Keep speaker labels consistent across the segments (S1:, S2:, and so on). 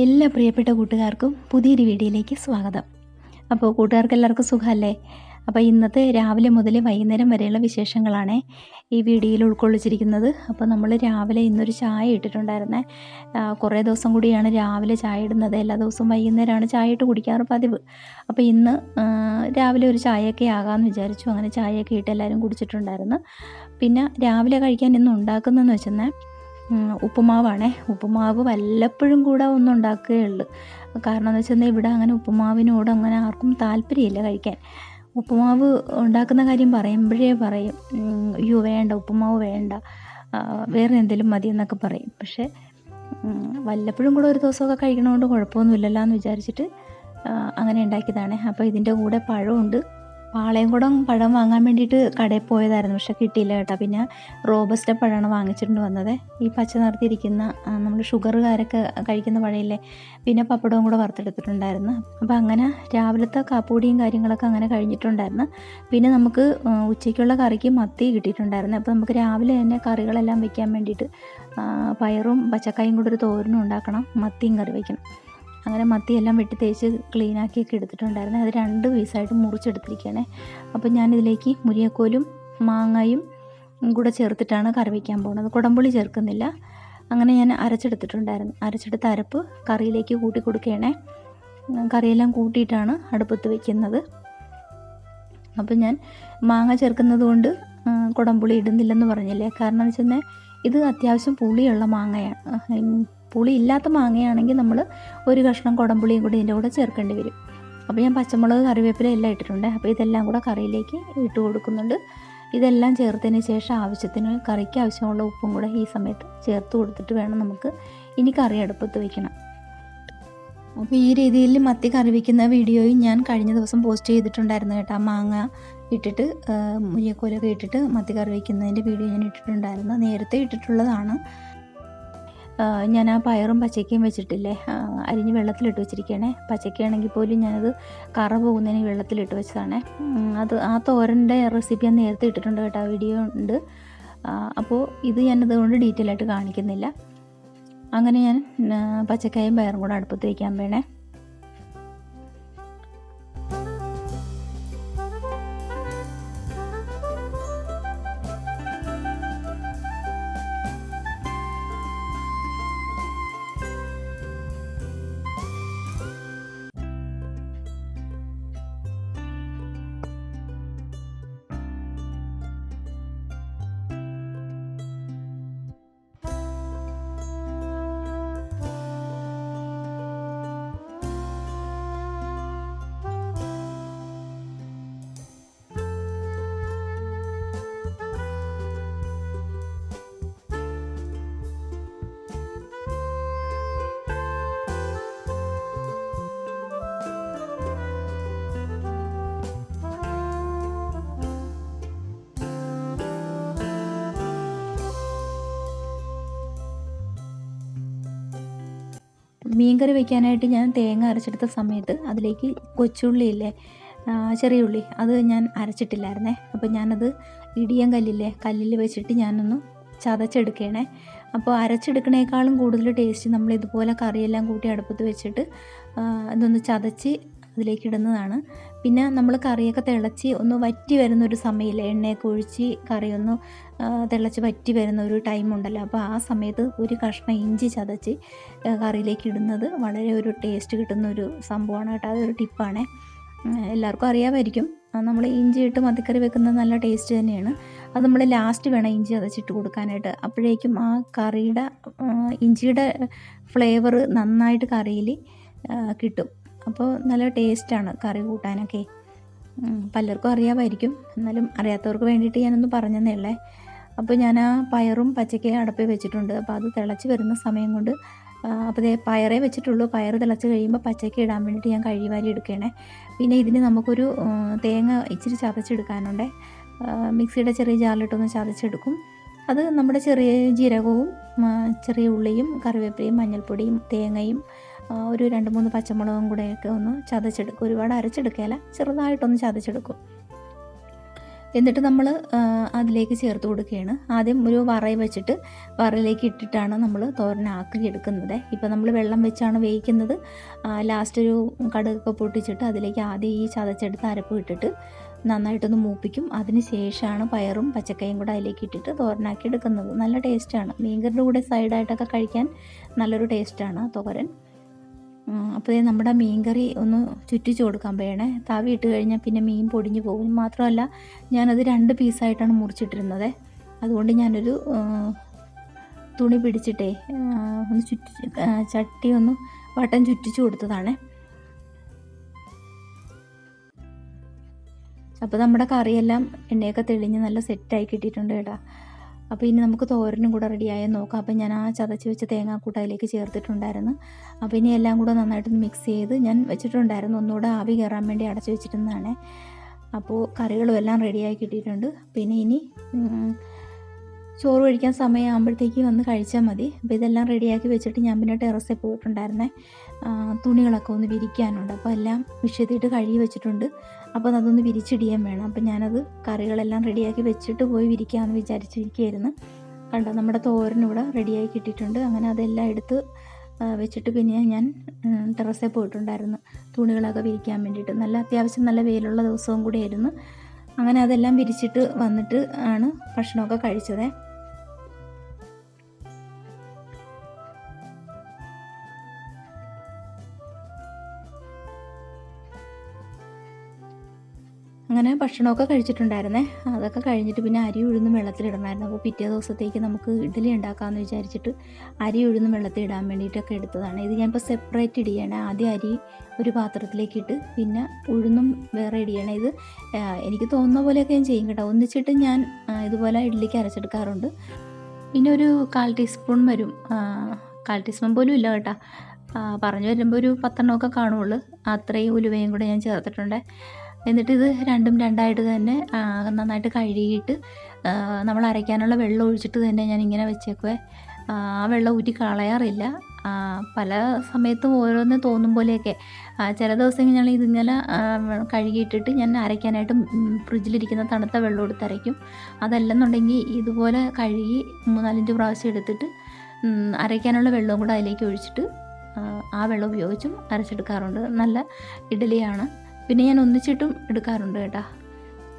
S1: എല്ലാ പ്രിയപ്പെട്ട കൂട്ടുകാർക്കും പുതിയൊരു വീഡിയോയിലേക്ക് സ്വാഗതം. അപ്പോൾ കൂട്ടുകാർക്ക് എല്ലാവർക്കും സുഖമല്ലേ? അപ്പോൾ ഇന്നത്തെ രാവിലെ മുതൽ വൈകുന്നേരം വരെയുള്ള വിശേഷങ്ങളാണ് ഈ വീഡിയോയിൽ ഉൾക്കൊള്ളിച്ചിരിക്കുന്നത്. അപ്പോൾ നമ്മൾ രാവിലെ ഇന്നൊരു ചായ ഇട്ടിട്ടുണ്ടായിരുന്നേ. കുറേ ദിവസം കൂടിയാണ് രാവിലെ ചായ ഇടുന്നത്. എല്ലാ ദിവസവും വൈകുന്നേരമാണ് ചായ ഇട്ട് കുടിക്കാറ് പതിവ്. അപ്പോൾ ഇന്ന് രാവിലെ ഒരു ചായയൊക്കെ ആകാമെന്ന് വിചാരിച്ചു. അങ്ങനെ ചായയൊക്കെ ഇട്ട് എല്ലാവരും കുടിച്ചിട്ടുണ്ടായിരുന്നു. പിന്നെ രാവിലെ കഴിക്കാൻ ഇന്ന് ഉണ്ടാക്കുന്നതെന്ന് വെച്ചെന്നാൽ ഉപ്പുമാവാണേ. ഉപ്പുമാവ് വല്ലപ്പോഴും കൂടെ ഒന്ന് ഉണ്ടാക്കുകയുള്ളൂ കാരണം എന്ന് വെച്ചാൽ ഇവിടെ അങ്ങനെ ഉപ്പുമാവിനോട് അങ്ങനെ ആർക്കും താല്പര്യമില്ല കഴിക്കാൻ. ഉപ്പുമാവ് ഉണ്ടാക്കുന്ന കാര്യം പറയുമ്പോഴേ പറയും അയ്യോ വേണ്ട ഉപ്പുമാവ് വേണ്ട. വേറെ എന്തെങ്കിലും മതി എന്നൊക്കെ പറയും. പക്ഷേ വല്ലപ്പോഴും കൂടെ ഒരു ദിവസമൊക്കെ കഴിക്കണതുകൊണ്ട് കുഴപ്പമൊന്നുമില്ലല്ലോ എന്ന് വിചാരിച്ചിട്ട് അങ്ങനെ ഉണ്ടാക്കിയതാണ്. അപ്പോൾ ഇതിന്റെ കൂടെ പഴമുണ്ട്. പാളയംകുടം പഴം വാങ്ങാൻ വേണ്ടിയിട്ട് കടയിൽ പോയതായിരുന്നു പക്ഷെ കിട്ടിയില്ല കേട്ടോ. പിന്നെ റോബസ്റ്റ പഴമാണ് വാങ്ങിച്ചിട്ടുണ്ട് വന്നത്. ഈ പച്ച നിറത്തിരിക്കുന്ന നമ്മൾ ഷുഗറുകാരൊക്കെ കഴിക്കുന്ന പഴയില്ലേ പിന്നെ പപ്പടവും കൂടെ വറുത്തെടുത്തിട്ടുണ്ടായിരുന്നു. അപ്പോൾ അങ്ങനെ രാവിലത്തെ കാപ്പൂടിയും കാര്യങ്ങളൊക്കെ അങ്ങനെ കഴിഞ്ഞിട്ടുണ്ടായിരുന്നു. പിന്നെ നമുക്ക് ഉച്ചയ്ക്കുള്ള കറിക്ക് മത്തി കിട്ടിയിട്ടുണ്ടായിരുന്നു. അപ്പോൾ നമുക്ക് രാവിലെ തന്നെ കറികളെല്ലാം വെക്കാൻ വേണ്ടിയിട്ട് പയറും പച്ചക്കായും കൂടെ ഒരു തോരനും ഉണ്ടാക്കണം മത്തിയും കറി വയ്ക്കണം അങ്ങനെ മത്തിയെല്ലാം വെട്ടി തേച്ച് ക്ലീനാക്കിയൊക്കെ എടുത്തിട്ടുണ്ടായിരുന്നു. അത് രണ്ട് പീസായിട്ട് മുറിച്ചെടുത്തിരിക്കുകയാണേ. അപ്പോൾ ഞാനിതിലേക്ക് മുരിയക്കോലും മാങ്ങയും കൂടെ ചേർത്തിട്ടാണ് കറി വയ്ക്കാൻ പോകുന്നത്. കുടംപുളി ചേർക്കുന്നില്ല. അങ്ങനെ ഞാൻ അരച്ചെടുത്തിട്ടുണ്ടായിരുന്നു. അരച്ചെടുത്ത അരപ്പ് കറിയിലേക്ക് കൂട്ടി കൊടുക്കുകയാണേ കറിയെല്ലാം കൂട്ടിയിട്ടാണ് അടുപ്പത്ത് വയ്ക്കുന്നത്. അപ്പോൾ ഞാൻ മാങ്ങ ചേർക്കുന്നത് കൊണ്ട് കുടംപുളി ഇടുന്നില്ലെന്ന് പറഞ്ഞില്ലേ? കാരണം എന്ന് വെച്ചാൽ ഇത് അത്യാവശ്യം പുളിയുള്ള മാങ്ങയാണ്. പുളി ഇല്ലാത്ത മാങ്ങയാണെങ്കിൽ നമ്മൾ ഒരു കഷ്ണം കുടംപുളിയും കൂടി ഇതിന്റെ കൂടെ ചേർക്കേണ്ടി വരും. അപ്പോൾ ഞാൻ പച്ചമുളക് കറിവേപ്പില എല്ലാം ഇട്ടിട്ടുണ്ട്. അപ്പോൾ ഇതെല്ലാം കൂടെ കറിയിലേക്ക് ഇട്ട് കൊടുക്കുന്നുണ്ട്. ഇതെല്ലാം ചേർത്തതിന് ശേഷം ആവശ്യത്തിന് കറിക്ക് ആവശ്യമുള്ള ഉപ്പും കൂടെ ഈ സമയത്ത് ചേർത്ത് കൊടുത്തിട്ട് വേണം നമുക്ക് ഇനി കറി അടുപ്പത്ത് വയ്ക്കണം അപ്പോൾ ഈ രീതിയിൽ മത്തി കറി വയ്ക്കുന്ന വീഡിയോയും ഞാൻ കഴിഞ്ഞ ദിവസം പോസ്റ്റ് ചെയ്തിട്ടുണ്ടായിരുന്നു കേട്ടോ. മാങ്ങ ഇട്ടിട്ട് മുരിയക്കോലൊക്കെ ഇട്ടിട്ട് മത്തി കറി വയ്ക്കുന്നതിന്റെ വീഡിയോ ഞാൻ ഇട്ടിട്ടുണ്ടായിരുന്നു. നേരത്തെ ഇട്ടിട്ടുള്ളതാണ്. ഞാൻ ആ പയറും പച്ചക്കയും വെച്ചിട്ടില്ലേ? അരിഞ്ഞ് വെള്ളത്തിലിട്ട് വെച്ചിരിക്കുകയാണേ പച്ചക്കയാണെങ്കിൽ പോലും ഞാനത് കറ പോകുന്നതിന് വെള്ളത്തിലിട്ട് വെച്ചതാണേ. അത് ആ തോരന്റെ റെസിപ്പി ഞാൻ നേരത്തെ ഇട്ടിട്ടുണ്ട് കേട്ടോ വീഡിയോ ഉണ്ട്. അപ്പോൾ ഇത് ഞാനത് കൊണ്ട് ഡീറ്റെയിൽ ആയിട്ട് കാണിക്കുന്നില്ല. അങ്ങനെ ഞാൻ പച്ചക്കായും പയറും കൂടെ അടുപ്പത്ത് വയ്ക്കാൻ വേണേ മീൻകറി വെക്കാനായിട്ട് ഞാൻ തേങ്ങ അരച്ചെടുത്ത സമയത്ത് അതിലേക്ക് കൊച്ചുള്ളി ഇല്ലേ ചെറിയ ഉള്ളി അത് ഞാൻ അരച്ചിട്ടില്ലായിരുന്നേ. അപ്പോൾ ഞാനത് ഇടിയം കല്ലില്ലേ കല്ലിൽ വെച്ചിട്ട് ഞാനൊന്ന് ചതച്ചെടുക്കണേ. അപ്പോൾ അരച്ചെടുക്കണേക്കാളും കൂടുതൽ ടേസ്റ്റ് നമ്മൾ ഇതുപോലെ കറിയെല്ലാം കൂട്ടി അടുപ്പത്ത് വെച്ചിട്ട് ഇതൊന്ന് ചതച്ച് അതിലേക്ക് ഇടുന്നതാണ്. പിന്നെ നമ്മൾ കറിയൊക്കെ തിളച്ച് ഒന്ന് വറ്റി വരുന്ന ഒരു സമയമില്ല എണ്ണയൊക്കെ ഒഴിച്ച് കറിയൊന്ന് തിളച്ച് വറ്റി വരുന്ന ഒരു ടൈം ഉണ്ടല്ലോ. അപ്പോൾ ആ സമയത്ത് ഒരു കഷ്ണം ഇഞ്ചി ചതച്ച് കറിയിലേക്ക് ഇടുന്നത് വളരെ ഒരു ടേസ്റ്റ് കിട്ടുന്ന ഒരു സംഭവമാണ് കേട്ടോ. അതൊരു ടിപ്പാണ് എല്ലാവർക്കും അറിയാമായിരിക്കും. നമ്മൾ ഇഞ്ചി ഇട്ട് മത്തിക്കറി വെക്കുന്നത് നല്ല ടേസ്റ്റ് തന്നെയാണ്. അത് നമ്മൾ ലാസ്റ്റ് വേണം ഇഞ്ചി അതച്ചിട്ട് കൊടുക്കാനായിട്ട്. അപ്പോഴേക്കും ആ കറിയുടെ ഇഞ്ചിയുടെ ഫ്ലേവർ നന്നായിട്ട് കറിയിൽ കിട്ടും. അപ്പോൾ നല്ല ടേസ്റ്റാണ് കറി കൂട്ടാനൊക്കെ. പലർക്കും അറിയാമായിരിക്കും. എന്നാലും അറിയാത്തവർക്ക് വേണ്ടിയിട്ട് ഞാനൊന്ന് പറഞ്ഞതേ ഉള്ളേ. അപ്പോൾ ഞാൻ ആ പയറും പച്ചക്കയും അടപ്പിൽ വെച്ചിട്ടുണ്ട്. അപ്പോൾ അത് തിളച്ച് വരുന്ന സമയം കൊണ്ട് അപ്പോൾ പയറേ വെച്ചിട്ടുള്ളൂ. പയർ തിളച്ച് കഴിയുമ്പോൾ പച്ചക്ക ഇടാൻ വേണ്ടിയിട്ട് ഞാൻ കഴിവാരി എടുക്കണേ. പിന്നെ ഇതിന് നമുക്കൊരു തേങ്ങ ഇച്ചിരി ചതച്ചെടുക്കാനുണ്ട്. മിക്സിയുടെ ചെറിയ ജാറിലിട്ടൊന്ന് ചതച്ചെടുക്കും. അത് നമ്മുടെ ചെറിയ ജീരകവും ചെറിയ ഉള്ളിയും കറിവേപ്പിലയും മഞ്ഞൾപ്പൊടിയും തേങ്ങയും ഒരു രണ്ട് മൂന്ന് പച്ചമുളകും കൂടെയൊക്കെ ഒന്ന് ചതച്ചെടുക്കും. ഒരുപാട് അരച്ചെടുക്കുകയല്ല ചെറുതായിട്ടൊന്ന് ചതച്ചെടുക്കും. എന്നിട്ട് നമ്മൾ അതിലേക്ക് ചേർത്ത് കൊടുക്കുകയാണ്. ആദ്യം ഒരു വറയിൽ വെച്ചിട്ട് വറയിലേക്ക് ഇട്ടിട്ടാണ് നമ്മൾ തോരനാക്കി എടുക്കുന്നത്. ഇപ്പം നമ്മൾ വെള്ളം വെച്ചാണ് വേവിക്കുന്നത്. ലാസ്റ്റ് ഒരു കടുകൊക്കെ പൊട്ടിച്ചിട്ട് അതിലേക്ക് ആദ്യം ഈ ചതച്ചെടുത്ത് അരപ്പ് ഇട്ടിട്ട് നന്നായിട്ടൊന്ന് മൂപ്പിക്കും. അതിന് ശേഷമാണ് പയറും പച്ചക്കയും കൂടെ അതിലേക്ക് ഇട്ടിട്ട് തോരനാക്കി എടുക്കുന്നത്. നല്ല ടേസ്റ്റാണ് മീൻകറിന്റെ കൂടെ സൈഡായിട്ടൊക്കെ കഴിക്കാൻ നല്ലൊരു ടേസ്റ്റാണ് തോരൻ. അപ്പോൾ നമ്മുടെ മീൻകറി ഒന്ന് ചുറ്റിച്ച് കൊടുക്കാൻ പോയണേ. താവി ഇട്ട് കഴിഞ്ഞാൽ പിന്നെ മീൻ പൊടിഞ്ഞു പോകും. മാത്രമല്ല ഞാനത് രണ്ട് പീസായിട്ടാണ് മുറിച്ചിട്ടിരുന്നത്. അതുകൊണ്ട് ഞാനൊരു തുണി പിടിച്ചിട്ടേ ഒന്ന് ചുറ്റി ചട്ടി ഒന്ന് വട്ടം ചുറ്റിച്ച് കൊടുത്തതാണ്. അപ്പോൾ നമ്മുടെ കറിയെല്ലാം എണ്ണയൊക്കെ തെളിഞ്ഞ് നല്ല സെറ്റായി കിട്ടിയിട്ടുണ്ട് കേട്ടോ. അപ്പോൾ ഇനി നമുക്ക് തോരനും കൂടെ റെഡിയായി നോക്കാം. അപ്പോൾ ഞാൻ ആ ചതച്ച് വെച്ച തേങ്ങാക്കൂട്ട് ചേർത്തിട്ടുണ്ടായിരുന്നു. അപ്പോൾ ഇനി എല്ലാം കൂടെ നന്നായിട്ടൊന്ന് മിക്സ് ചെയ്ത് ഞാൻ വെച്ചിട്ടുണ്ടായിരുന്നു. ഒന്നുകൂടെ ആവി കയറാൻ വേണ്ടി അടച്ചു വെച്ചിരുന്നതാണ്. അപ്പോൾ കറികളും എല്ലാം റെഡിയായി കിട്ടിയിട്ടുണ്ട്. പിന്നെ ഇനി ചോറ് കഴിക്കാൻ സമയമാകുമ്പോഴത്തേക്ക് വന്ന് കഴിച്ചാൽ മതി. അപ്പോൾ ഇതെല്ലാം റെഡിയാക്കി വെച്ചിട്ട് ഞാൻ പിന്നെ ടെറസിൽ പോയിട്ടുണ്ടായിരുന്നേ. തുണികളൊക്കെ ഒന്ന് വിരിക്കാനുണ്ട്. അപ്പോൾ എല്ലാം വിഷയത്തിയിട്ട് കഴുകി വെച്ചിട്ടുണ്ട്. അപ്പോൾ അതൊന്ന് വിരിച്ചിടിയാൻ വേണം. അപ്പോൾ ഞാനത് കറികളെല്ലാം റെഡിയാക്കി വെച്ചിട്ട് പോയി വിരിക്കാമെന്ന് വിചാരിച്ചിരിക്കുകയായിരുന്നു. കണ്ടോ നമ്മുടെ തോരനിവിടെ റെഡിയായി കിട്ടിയിട്ടുണ്ട്. അങ്ങനെ അതെല്ലാം എടുത്ത് വെച്ചിട്ട് പിന്നെ ഞാൻ ടെറസിൽ പോയിട്ടുണ്ടായിരുന്നു. തുണികളൊക്കെ വിരിക്കാൻ വേണ്ടിയിട്ട്. നല്ല അത്യാവശ്യം നല്ല വെയിലുള്ള ദിവസവും കൂടിയായിരുന്നു. അങ്ങനെ അതെല്ലാം വിരിച്ചിട്ട് വന്നിട്ട് ആണ് ഭക്ഷണമൊക്കെ കഴിച്ചത്. അങ്ങനെ ഭക്ഷണമൊക്കെ കഴിച്ചിട്ടുണ്ടായിരുന്നേ. അതൊക്കെ കഴിഞ്ഞിട്ട് പിന്നെ അരി ഉഴുന്നും വെള്ളത്തിലിടണമായിരുന്നു. അപ്പോൾ പിറ്റേ ദിവസത്തേക്ക് നമുക്ക് ഇഡ്ഡലി ഉണ്ടാക്കാമെന്ന് വിചാരിച്ചിട്ട് അരി ഉഴുന്നും വെള്ളത്തിൽ ഇടാൻ വേണ്ടിയിട്ടൊക്കെ എടുത്തതാണ്. ഇത് ഞാനിപ്പോൾ സെപ്പറേറ്റ് ഇടിയാണ് ആദ്യം അരി ഒരു പാത്രത്തിലേക്ക് ഇട്ട് പിന്നെ ഉഴുന്നും വേറെ ഇടിയാണ് ഇത് എനിക്ക് തോന്നുന്ന പോലെയൊക്കെ ഞാൻ ചെയ്യും കേട്ടോ. ഒന്നിച്ചിട്ട് ഞാൻ ഇതുപോലെ ഇഡ്ഡലിക്ക് അരച്ചെടുക്കാറുണ്ട്. പിന്നെ ഒരു കാൽ ടീസ്പൂൺ വരും. കാൽ ടീസ്പൂൺ പോലും ഇല്ല കേട്ടോ. പറഞ്ഞു വരുമ്പോൾ ഒരു പത്തെണ്ണമൊക്കെ കാണുള്ളൂ. അത്രയും ഉലുവയും കൂടെ ഞാൻ ചേർത്തിട്ടുണ്ട്. എന്നിട്ട് ഇത് രണ്ടും രണ്ടായിട്ട് തന്നെ നന്നായിട്ട് കഴുകിയിട്ട് നമ്മൾ അരയ്ക്കാനുള്ള വെള്ളം ഒഴിച്ചിട്ട് തന്നെ ഞാൻ ഇങ്ങനെ വെച്ചേക്കുവേ. ആ വെള്ളം ഊറ്റി കളയാറില്ല. പല സമയത്തും ഓരോന്ന് തോന്നും പോലെയൊക്കെ. ചില ദിവസങ്ങൾ ഞാൻ ഇതിങ്ങനെ കഴുകിയിട്ടിട്ട് ഞാൻ അരയ്ക്കാനായിട്ട് ഫ്രിഡ്ജിലിരിക്കുന്ന തണുത്ത വെള്ളം എടുത്ത് അരയ്ക്കും. അതല്ലെന്നുണ്ടെങ്കിൽ ഇതുപോലെ കഴുകി മൂന്നാലഞ്ച് പ്രാവശ്യം എടുത്തിട്ട് അരയ്ക്കാനുള്ള വെള്ളവും കൂടെ അതിലേക്ക് ഒഴിച്ചിട്ട് ആ വെള്ളം ഉപയോഗിച്ചും അരച്ചെടുക്കാറുണ്ട്. നല്ല ഇഡ്ഡലിയാണ്. പിന്നെ ഞാൻ ഒന്നിച്ചിട്ടും എടുക്കാറുണ്ട് കേട്ടോ.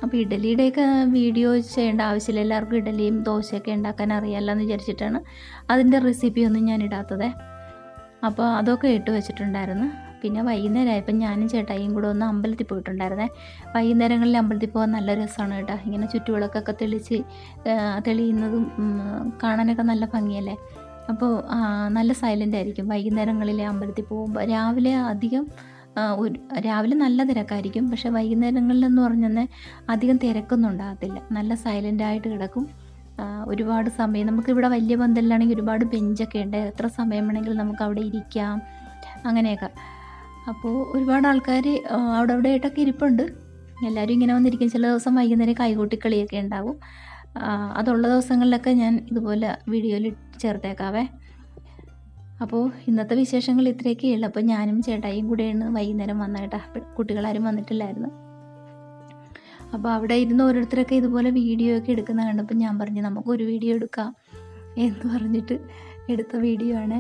S1: അപ്പോൾ ഇഡലിയുടെയൊക്കെ വീഡിയോ ചെയ്യേണ്ട ആവശ്യമില്ല. എല്ലാവർക്കും ഇഡലിയും ദോശയൊക്കെ ഉണ്ടാക്കാൻ അറിയാമല്ലോ എന്ന് വിചാരിച്ചിട്ടാണ് അതിന്റെ റെസിപ്പി ഒന്നും ഞാൻ ഇടാത്തത്. അപ്പോൾ അതൊക്കെ ഇട്ട് വെച്ചിട്ടുണ്ടായിരുന്നു. പിന്നെ വൈകുന്നേരമായപ്പോൾ ഞാനും ചേട്ടായിയും കൂടെ ഒന്ന് അമ്പലത്തിൽ പോയിട്ടുണ്ടായിരുന്നേ. വൈകുന്നേരങ്ങളിൽ അമ്പലത്തിൽ പോകാൻ നല്ല രസമാണ് കേട്ടോ. ഇങ്ങനെ ചുറ്റുവിളക്കൊക്കെ തെളിച്ച് തെളിയുന്നതും കാണാനൊക്കെ നല്ല ഭംഗിയല്ലേ? അപ്പോൾ നല്ല സൈലന്റ് ആയിരിക്കും വൈകുന്നേരങ്ങളിൽ അമ്പലത്തിൽ പോകുമ്പോൾ രാവിലെ അധികം രാവിലെ നല്ല തിരക്കായിരിക്കും. പക്ഷേ വൈകുന്നേരങ്ങളിലെന്ന് പറഞ്ഞാൽ അധികം തിരക്കൊന്നും ഉണ്ടാകത്തില്ല. നല്ല സൈലന്റ് ആയിട്ട് കിടക്കും. ഒരുപാട് സമയം നമുക്കിവിടെ വലിയ പന്തലിലാണെങ്കിൽ ഒരുപാട് ബെഞ്ചൊക്കെ ഉണ്ട്. എത്ര സമയം വേണമെങ്കിലും നമുക്ക് അവിടെ ഇരിക്കാം. അങ്ങനെയൊക്കെ. അപ്പോൾ ഒരുപാട് ആൾക്കാർ അവിടെ അവിടെ ആയിട്ടൊക്കെ ഇരിപ്പുണ്ട്. എല്ലാവരും ഇങ്ങനെ വന്നിരിക്കും. ചില ദിവസം വൈകുന്നേരം കൈകൊട്ടിക്കളിയൊക്കെ ഉണ്ടാവും. അതുള്ള ദിവസങ്ങളിലൊക്കെ ഞാൻ ഇതുപോലെ വീഡിയോയിൽ ചേർത്തേക്കാവേ. അപ്പോൾ ഇന്നത്തെ വിശേഷങ്ങൾ ഇത്രയൊക്കെ ഉള്ളൂ. അപ്പോൾ ഞാനും ചേട്ടായിയും കൂടെയാണ് വൈകുന്നേരം വന്നായിട്ട് കുട്ടികളാരും വന്നിട്ടില്ലായിരുന്നു. അപ്പോൾ അവിടെ ഇരുന്ന് ഓരോരുത്തരൊക്കെ ഇതുപോലെ വീഡിയോ ഒക്കെ എടുക്കുന്ന കണ്ടപ്പോൾ ഞാൻ പറഞ്ഞു നമുക്കൊരു വീഡിയോ എടുക്കാം എന്ന് പറഞ്ഞിട്ട് എടുത്ത വീഡിയോ ആണ്.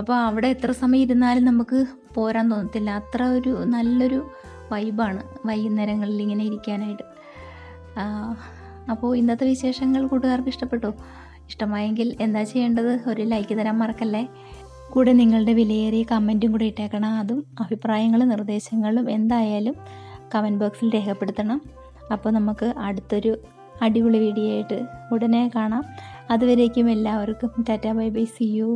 S1: അപ്പോൾ അവിടെ എത്ര സമയം ഇരുന്നാലും നമുക്ക് പോരാൻ തോന്നത്തില്ല. അത്ര ഒരു നല്ലൊരു വൈബാണ് വൈകുന്നേരങ്ങളിൽ ഇങ്ങനെ ഇരിക്കാനായിട്ട്. അപ്പോൾ ഇന്നത്തെ വിശേഷങ്ങൾ കൂട്ടുകാർക്ക് ഇഷ്ടപ്പെട്ടോ? ഇഷ്ടമായെങ്കിൽ എന്താ ചെയ്യേണ്ടത്? ഒരു ലൈക്ക് തരാൻ മറക്കല്ലേ? കൂടെ നിങ്ങളുടെ വിലയേറിയ കമന്റും കൂടെ ഇട്ടേക്കണം അതും അഭിപ്രായങ്ങളും നിർദ്ദേശങ്ങളും എന്തായാലും കമന്റ് ബോക്സിൽ രേഖപ്പെടുത്തണം. അപ്പോൾ നമുക്ക് അടുത്തൊരു അടിപൊളി വീഡിയോ ആയിട്ട് ഉടനെ കാണാം. അതുവരേക്കും എല്ലാവർക്കും tata bye bye see you